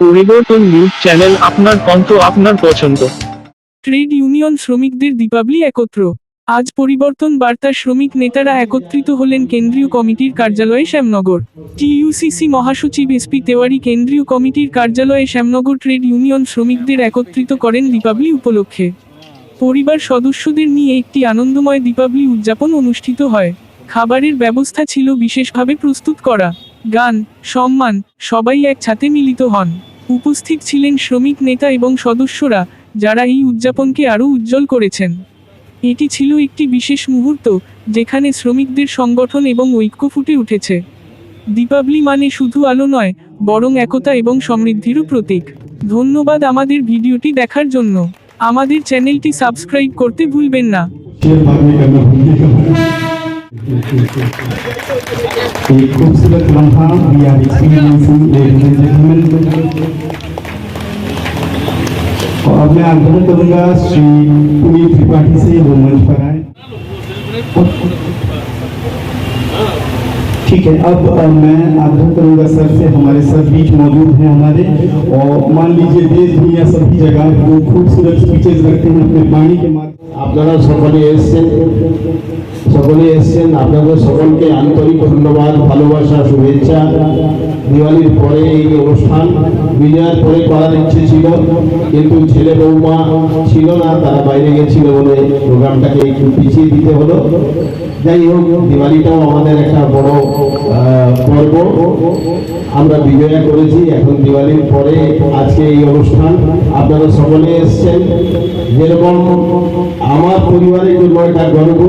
পরিবর্তন news channel আপনার কণ্ঠ আপনার পছন্দ। ট্রেড ইউনিয়ন শ্রমিকদের দীপাবলি একত্র। আজ পরিবর্তন বার্তা শ্রমিক নেতারা একত্রিত হলেন কেন্দ্রীয় কমিটির কার্যালয়ে শ্যামনগর। টিইউসিসি মহাসচিব এসপি তেওয়ারি কেন্দ্রীয় কমিটির কার্যালয়ে শ্যামনগর ট্রেড ইউনিয়ন শ্রমিকদের একত্রিত করেন দীপাবলি উপলক্ষে। পরিবার সদস্যদের নিয়ে একটি আনন্দময় দীপাবলি উদযাপন অনুষ্ঠিত হয়। খাবারের ব্যবস্থা ছিল বিশেষভাবে প্রস্তুত করা। গান, সম্মান, সবাই এক ছাতে মিলিত হন। উপস্থিত ছিলেন শ্রমিক নেতা এবং সদস্যরা, যারা এই উদযাপনকে আরও উজ্জ্বল করেছেন। এটি ছিল একটি বিশেষ মুহূর্ত, যেখানে শ্রমিকদের সংগঠন এবং ঐক্য ফুটে উঠেছে। দীপাবলি মানে শুধু আলো নয়, বরং একতা এবং সমৃদ্ধিরও প্রতীক। ধন্যবাদ আমাদের ভিডিওটি দেখার জন্য। আমাদের চ্যানেলটি সাবস্ক্রাইব করতে ভুলবেন না। एक खूबसूरत we are experiencing ladies and gentleman और मैं आग्रह करूँगा श्री पुनीत त्रिपाठी से, वो मंच पर आए। ठीक है, अब मैं आग्रह करूँगा सर से, हमारे सर बीच मौजूद हैं हमारे। और मान लीजिए, देश, दुनिया सभी जगह वो खूबसूरत स्पीचेस करते हैं अपने पानी के माध्यम आप जरा सफल से সকলে এসেছেন। আপনাদের সকলকে আন্তরিক ধন্যবাদ, ভালোবাসা, শুভেচ্ছা। দিওয়ালির পরে এই অনুষ্ঠান, বিজয়ের পরে করার ইচ্ছে ছিল, কিন্তু ছেলে বৌমা ছিল না, তারা বাইরে গেছিল বলে প্রোগ্রামটাকে একটু পিছিয়ে দিতে হলো। যাই হোক, দিওয়ালিটাও আমাদের একটা বড় পর্ব। আমরা বিজয়া করেছি, এখন দিওয়ালির পরে আজকে এই অনুষ্ঠান। আপনারা সকলে এসছেন। যেরকম আমার পরিবারের জন্য এটা গর্ব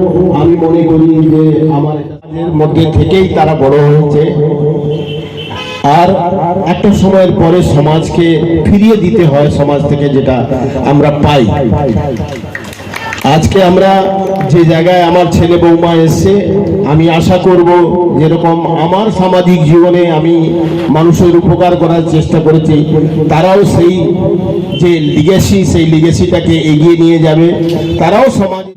যে আমার এটার মধ্যে থেকেই তারা বড় হয়েছে। আর একটা সময়ের পরে সমাজকে ফিরিয়ে দিতে হয়, সমাজ থেকে যেটা আমরা পাই। আজকে আমরা যে জায়গায় আমার ছেলে বৌমা এসছে, আমি আশা করব যেরকম আমার সামাজিক জীবনে আমি মানুষের উপকার করার চেষ্টা করেছি, তারাও সেই যে লিগেসি সেই লিগেসিটাকে এগিয়ে নিয়ে যাবে। তারাও সামাজিক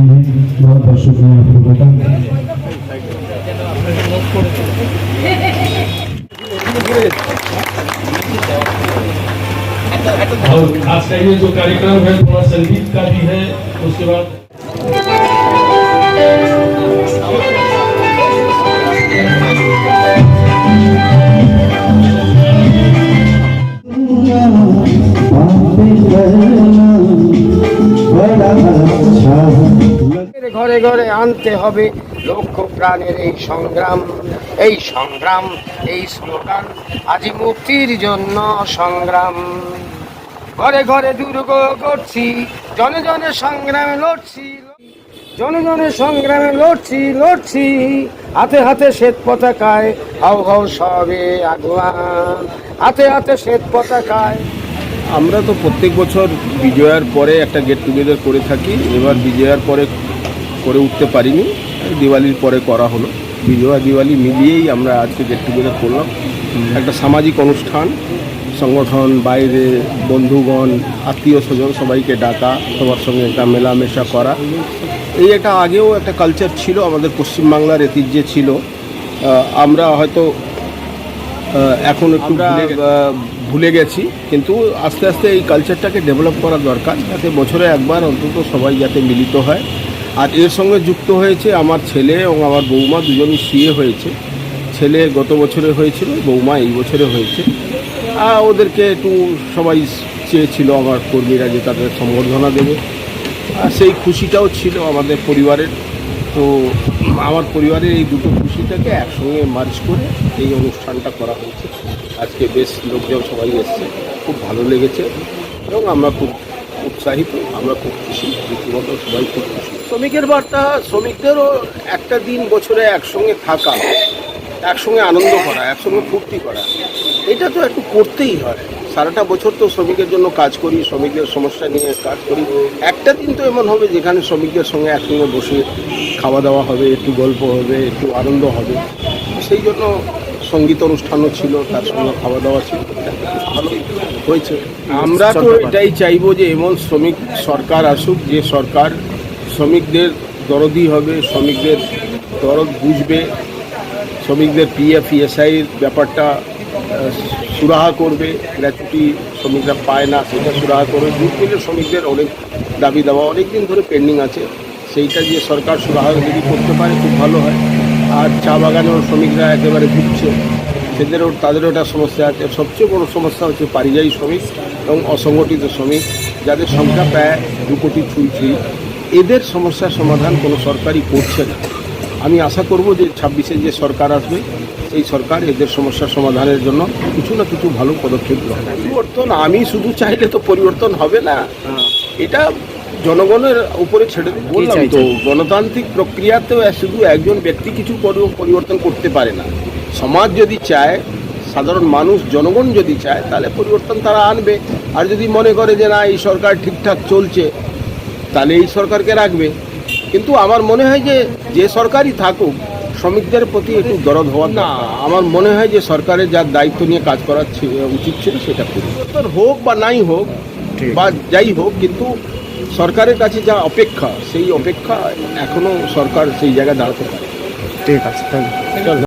बहुत बहुत शुक्रिया आपको और खास का ये जो कार्यक्रम है थोड़ा संगीत का भी है उसके बाद ঘরে ঘরে আনতে হবে। লক্ষ প্রাণের এই সংগ্রাম এই সংগ্রাম, এই স্লোগান আজ মুক্তির জন্য সংগ্রাম। ঘরে ঘরে দুর্গ করছি, জনে জনে সংগ্রামে লড়ছি, জনে জনে সংগ্রামে লড়ছি লড়ছি। হাতে হাতে শ্বেত পতাকায় হাও হাও সবে আগুয়ান হাতে হাতে শ্বেত পতাকায়। আমরা তো প্রত্যেক বছর বিজয়ার পরে একটা গেট টুগেদার করে থাকি। এবার বিজয়ার পরে করে উঠতে পারিনি। দিওয়ালির পরে করা হলো। বিজয়া দিওয়ালি মিলিয়েই আমরা আজকে গেট টুগেদার করলাম। একটা সামাজিক অনুষ্ঠান সংগঠন বাইরে বন্ধুগণ আত্মীয় স্বজন সবাইকে ডাকা সবার সঙ্গে একটা মেলামেশা করা। এই একটা আগেও একটা কালচার ছিল আমাদের পশ্চিমবাংলার ঐতিহ্যে ছিল। আমরা হয়তো এখন একটু ভুলে গেছি। কিন্তু আস্তে আস্তে এই কালচারটাকে ডেভেলপ করা দরকার যাতে বছরে একবার অন্তত সবাই যাতে মিলিত হয়। আর এর সঙ্গে যুক্ত হয়েছে আমার ছেলে এবং আমার বৌমা, দুজনই সিএ হয়েছে। ছেলে গত বছরে হয়েছিল, বৌমা এই বছরে হয়েছে। আর ওদেরকে একটু সবাই চেয়েছিল আমার কর্মীরা যে তাদের সম্বর্ধনা দেবে। আর সেই খুশিটাও ছিল আমাদের পরিবারের। তো আমার পরিবারের এই দুটো খুশিটাকে একসঙ্গে মার্চ করে এই অনুষ্ঠানটা করা হয়েছে। আজকে বেশ লোকজন সবাই এসছে। খুব ভালো লেগেছে এবং আমরা খুব উৎসাহিত, আমরা খুব খুশি, রীতিমতো সবাই খুব খুশি। শ্রমিকের বার্তা, শ্রমিকদেরও একটা দিন বছরে একসঙ্গে থাকা, একসঙ্গে আনন্দ করা, একসঙ্গে ফুর্তি করা, এটা তো একটু করতেই হয়। সারাটা বছর তো শ্রমিকের জন্য কাজ করি, শ্রমিকদের সমস্যা নিয়ে কাজ করি। একটা দিন তো এমন হবে যেখানে শ্রমিকদের সঙ্গে একসঙ্গে বসে খাওয়া দাওয়া হবে, একটু গল্প হবে, একটু আনন্দ হবে। সেই জন্য সংগীত অনুষ্ঠানও ছিল তার সঙ্গে খাওয়া দাওয়া ছিল। হয়েছে। আমরা তো এটাই চাইব যে এমন শ্রমিক সরকার আসুক যে সরকার শ্রমিকদের দরদি হবে শ্রমিকদের দরদ বুঝবে শ্রমিকদের পিএফ ইএসআইয়ের ব্যাপারটা সুরাহা করবে গ্র্যাচুইটি শ্রমিকরা পায় না সেটা সুরাহা করবে। দুধ শ্রমিকদের অনেক দাবি দেওয়া অনেক দিন ধরে পেন্ডিং আছে। সেইটা যে সরকার সুরাহা যদি করতে পারে খুব ভালো হয়। আর চা বাগানেও শ্রমিকরা একেবারে ভুগছে। সেদেরও তাদেরও একটা সমস্যা আছে। সবচেয়ে বড় সমস্যা হচ্ছে পারিযায়ী শ্রমিক এবং অসংগঠিত শ্রমিক যাদের সংখ্যা প্রায় দু কোটি ছুঁই ছুঁই এদের সমস্যার সমাধান কোনো সরকারই করছে না। আমি আশা করব যে ছাব্বিশে যে সরকার আসবে এই সরকার এদের সমস্যার সমাধানের জন্য কিছু না কিছু ভালো পদক্ষেপ গ্রহণ পরিবর্তন আমি শুধু চাইলে তো পরিবর্তন হবে না। এটা জনগণের উপরে ছেড়ে বললাম তো গণতান্ত্রিক প্রক্রিয়াতেও শুধু একজন ব্যক্তি কিছু পরিবর্তন করতে পারে না। সমাজ যদি চায় সাধারণ মানুষ জনগণ যদি চায় তাহলে পরিবর্তন তারা আনবে। আর যদি মনে করে যে না এই সরকার ঠিকঠাক চলছে তাহলে এই সরকারকে রাখবে। কিন্তু আমার মনে হয় যে যে সরকারই থাকুক শ্রমিকদের প্রতি একটু দরদ হওয়া না। আমার মনে হয় যে সরকারের যার দায়িত্ব নিয়ে কাজ করা উচিত ছিল সেটা পরিবর্তন হোক বা নাই হোক বা যাই হোক কিন্তু সরকারের কাছে যা অপেক্ষা সেই অপেক্ষা এখনও সরকার সেই জায়গায় দাঁড়াতে পারে। ঠিক আছে থ্যাংক ইউ চল।